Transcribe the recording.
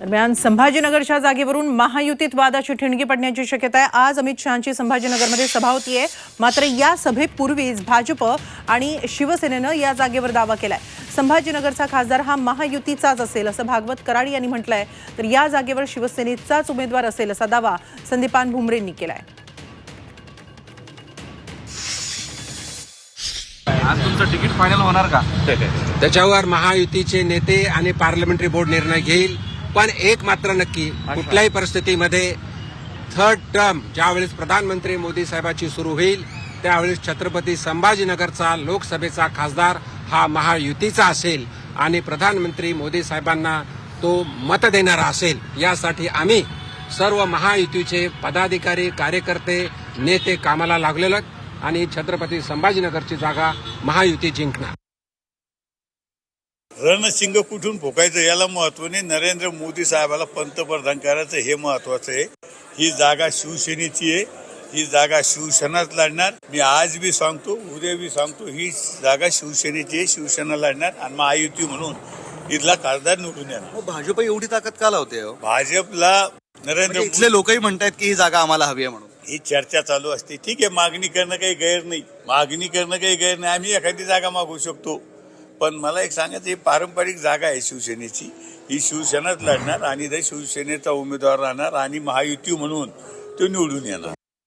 दरम्यान संभाजीनगरच्या जागेवरून महायुतीत वादाची ठिणगी पडण्याची शक्यता आहे. आज अमित शहाची संभाजीनगरमध्ये सभा होतीये मात्र या सभेपूर्वीच भाजप आणि शिवसेनेनं या जागेवर दावा केलाय. संभाजीनगरचा खासदार हा महायुतीचाच असेल असं भागवत कराड यांनी म्हटलंय. तर या जागेवर शिवसेनेचाच उमेदवार असेल असा दावा संदीपान भुमरेंनी केलाय. आज तुमचं तिकीट फायनल होणार का? त्याच्यावर महायुतीचे नेते आणि पार्लमेंटरी बोर्ड निर्णय घेईल. पण एक मात्र नक्की कुठल्याही परिस्थितीमध्ये थर्ड टर्म ज्यावेळेस प्रधानमंत्री मोदी साहेबाची सुरू होईल त्यावेळेस छत्रपती संभाजीनगरचा लोकसभेचा खासदार हा महायुतीचा असेल आणि प्रधानमंत्री मोदी साहेबांना तो मत देणारा असेल. यासाठी आम्ही सर्व महायुतीचे पदाधिकारी कार्यकर्ते नेते कामाला लागलेलो आणि छत्रपती संभाजीनगरची जागा महायुती जिंकणार. रणशिंग कुठून फुकायचं याला महत्त्व नाही नरेंद्र मोदी साहेबाला पंतप्रधान करायचं हे महत्वाचं आहे. ही जागा शिवसेनेची आहे. ही जागा शिवसेनाच लढणार. मी आज बी सांगतो उद्या बी सांगतो ही जागा शिवसेनेची आहे. शिवसेना लढणार आणि महायुती म्हणून इथला खासदार निवडून येणार. मग भाजप एवढी ताकद का लावते हो? भाजपला नरेंद्र म्हणजे इथले लोकही म्हणतात की ही जागा आम्हाला हवी आहे म्हणून. ही चर्चा चालू असते. ठीक आहे मागणी करणं काही गैर नाही. मागणी करणं काही गैर नाही. आम्ही एखादी जागा मागू शकतो. पण मला एक सांगायचं ही पारंपरिक जागा आहे शिवसेनेची. ही शिवसेनाच लढणार आणि ते शिवसेनेचा उमेदवार राहणार आणि महायुती म्हणून तो निवडून येणार.